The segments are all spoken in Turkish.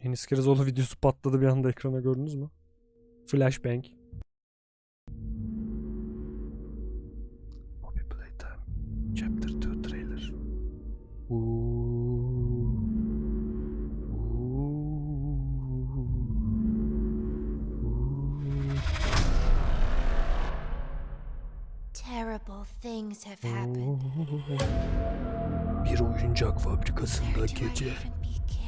Enis Kirazoğlu videosu patladı bir anda ekrana gördünüz mü? Flashbang. Bobby Playtime. Chapter 2 trailer. Ooh. Terrible things have happened. Bir oyuncak fabrikasında Where do I gece even begin?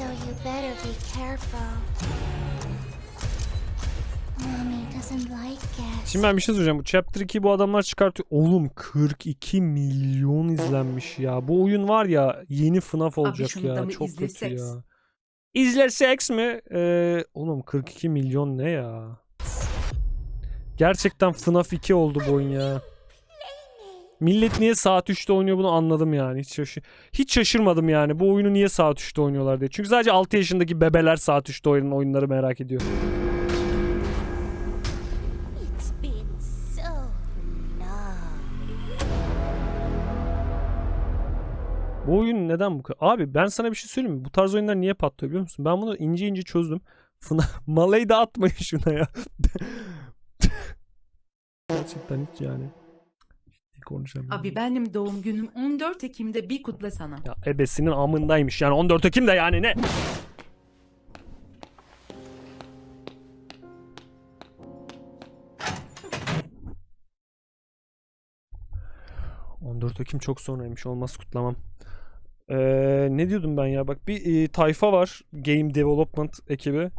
So you better be careful. Mommy doesn't like gas. Şimdi ben bir şey söyleyeceğim. Bu Chapter 2 bu adamlar çıkartıyor. Oğlum 42 milyon izlenmiş ya. Bu oyun var ya yeni FNAF olacak şunu da ya. mı Çok kötü izlesek? ya. İzleseks mi? Ee, oğlum 42 milyon ne ya? Gerçekten FNAF 2 oldu bu oyun ya. Millet niye saat 3'te oynuyor bunu anladım yani. Hiç, şaşı- hiç şaşırmadım yani. Bu oyunu niye saat 3'te oynuyorlar diye. Çünkü sadece 6 yaşındaki bebeler saat 3'te oynanan oyunları merak ediyor. Bu oyun neden bu kadar? Abi ben sana bir şey söyleyeyim mi? Bu tarz oyunlar niye patlıyor biliyor musun? Ben bunu ince ince çözdüm. Fına Malayı da atmayın şuna ya. Gerçekten hiç yani. Konuşamıyorum. Abi benim doğum günüm 14 Ekim'de bir kutla sana. Ya ebesinin amındaymış yani 14 Ekim de yani ne? ...14 Ekim çok sonraymış. Olmaz kutlamam. Ee, ne diyordum ben ya? Bak bir e, tayfa var. Game Development ekibi.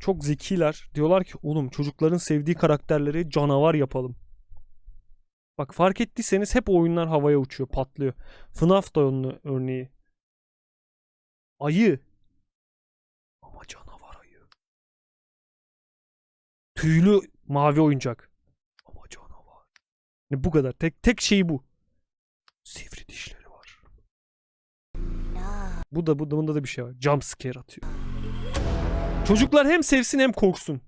Çok zekiler. Diyorlar ki oğlum çocukların sevdiği karakterleri canavar yapalım. Bak fark ettiyseniz hep oyunlar havaya uçuyor, patlıyor. FNAF da onun örneği. Ayı. Ama canavar ayı. Tüylü mavi oyuncak. Ama canavar. Ne bu kadar. Tek tek şey bu. Sivri dişleri var. Bu da bu da bunda da bir şey var. Jump scare atıyor. Çocuklar hem sevsin hem korksun.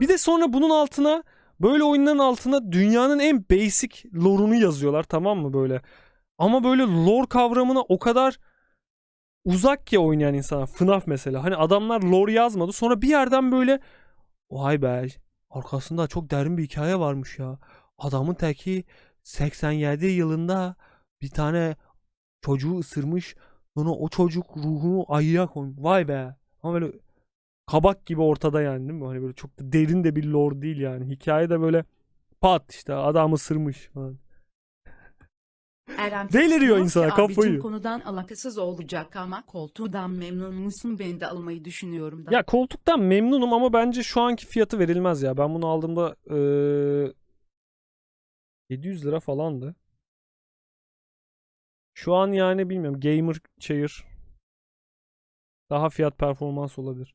Bir de sonra bunun altına böyle oyunların altına dünyanın en basic lore'unu yazıyorlar tamam mı böyle. Ama böyle lore kavramına o kadar uzak ki oynayan insana. FNAF mesela. Hani adamlar lore yazmadı. Sonra bir yerden böyle vay be arkasında çok derin bir hikaye varmış ya. Adamın teki 87 yılında bir tane çocuğu ısırmış. Sonra o çocuk ruhunu ayıya koymuş. Vay be. Ama böyle kabak gibi ortada yani değil mi? Hani böyle çok da derin de bir lore değil yani. Hikaye de böyle pat işte adam ısırmış falan. Eren Deliriyor insana, "Abicim kafayı." konudan alakasız olacak ama koltuğundan memnun musun? Ben de almayı düşünüyorum da. Ya koltuktan memnunum ama bence şu anki fiyatı verilmez ya. Ben bunu aldığımda eee 700 lira falandı. Şu an yani bilmiyorum gamer chair daha fiyat performans olabilir.